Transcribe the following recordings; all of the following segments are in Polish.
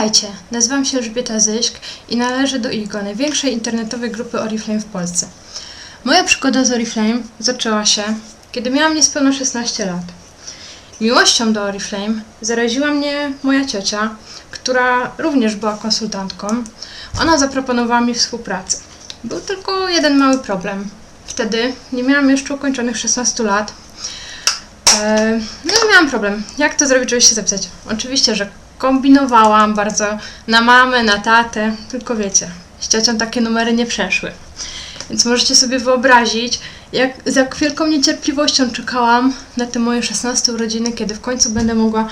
Witajcie, nazywam się Elżbieta Zyśk i należę do IGO, największej internetowej grupy Oriflame w Polsce. Moja przygoda z Oriflame zaczęła się, kiedy miałam niespełna 16 lat. Miłością do Oriflame zaraziła mnie moja ciocia, która również była konsultantką. Ona zaproponowała mi współpracę. Był tylko jeden mały problem. Wtedy nie miałam jeszcze ukończonych 16 lat. E, No i miałam problem. Jak to zrobić, żeby się zapisać? Oczywiście, że kombinowałam bardzo na mamę, na tatę, tylko wiecie, z ciocią takie numery nie przeszły. Więc możecie sobie wyobrazić, jak z jak wielką niecierpliwością czekałam na te moje 16 urodziny, kiedy w końcu będę mogła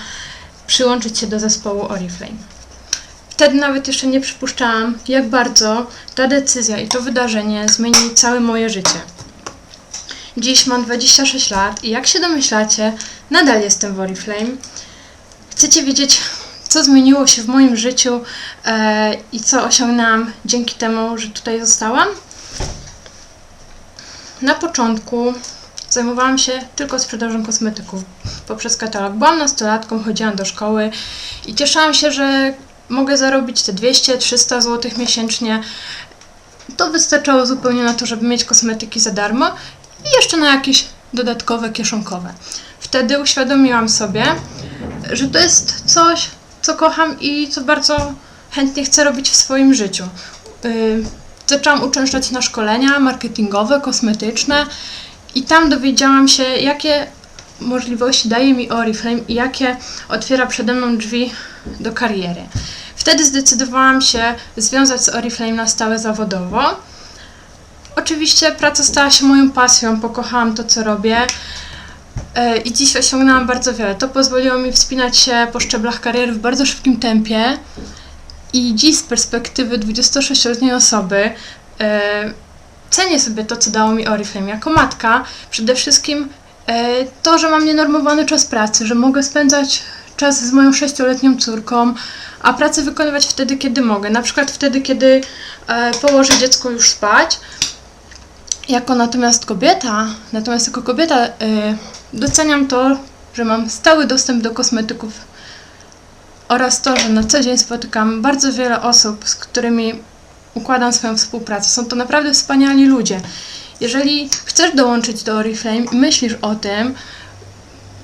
przyłączyć się do zespołu Oriflame. Wtedy nawet jeszcze nie przypuszczałam, jak bardzo ta decyzja i to wydarzenie zmieni całe moje życie. Dziś mam 26 lat i jak się domyślacie, nadal jestem w Oriflame. Chcecie wiedzieć, co zmieniło się w moim życiu e, i co osiągnęłam dzięki temu, że tutaj zostałam? Na początku zajmowałam się tylko sprzedażą kosmetyków poprzez katalog. Byłam nastolatką, chodziłam do szkoły i cieszyłam się, że mogę zarobić te 200-300 zł miesięcznie. To wystarczało zupełnie na to, żeby mieć kosmetyki za darmo i jeszcze na jakieś dodatkowe kieszonkowe. Wtedy uświadomiłam sobie, że to jest coś, co kocham i co bardzo chętnie chcę robić w swoim życiu. Yy, zaczęłam uczęszczać na szkolenia marketingowe, kosmetyczne i tam dowiedziałam się, jakie możliwości daje mi Oriflame i jakie otwiera przede mną drzwi do kariery. Wtedy zdecydowałam się związać z Oriflame na stałe zawodowo. Oczywiście praca stała się moją pasją, pokochałam to, co robię. E, I dziś osiągnęłam bardzo wiele. To pozwoliło mi wspinać się po szczeblach kariery w bardzo szybkim tempie. I dziś z perspektywy 26-letniej osoby e, cenię sobie to, co dało mi Oriflame. Jako matka przede wszystkim e, to, że mam nienormowany czas pracy, że mogę spędzać czas z moją sześcioletnią córką, a pracę wykonywać wtedy, kiedy mogę. Na przykład wtedy, kiedy położę dziecko już spać. Jako natomiast kobieta, natomiast jako kobieta y, doceniam to, że mam stały dostęp do kosmetyków oraz to, że na co dzień spotykam bardzo wiele osób, z którymi układam swoją współpracę. Są to naprawdę wspaniali ludzie. Jeżeli chcesz dołączyć do Oriflame i myślisz o tym,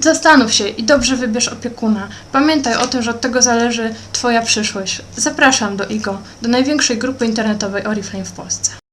zastanów się i dobrze wybierz opiekuna. Pamiętaj o tym, że od tego zależy Twoja przyszłość. Zapraszam do IGO, do największej grupy internetowej Oriflame w Polsce.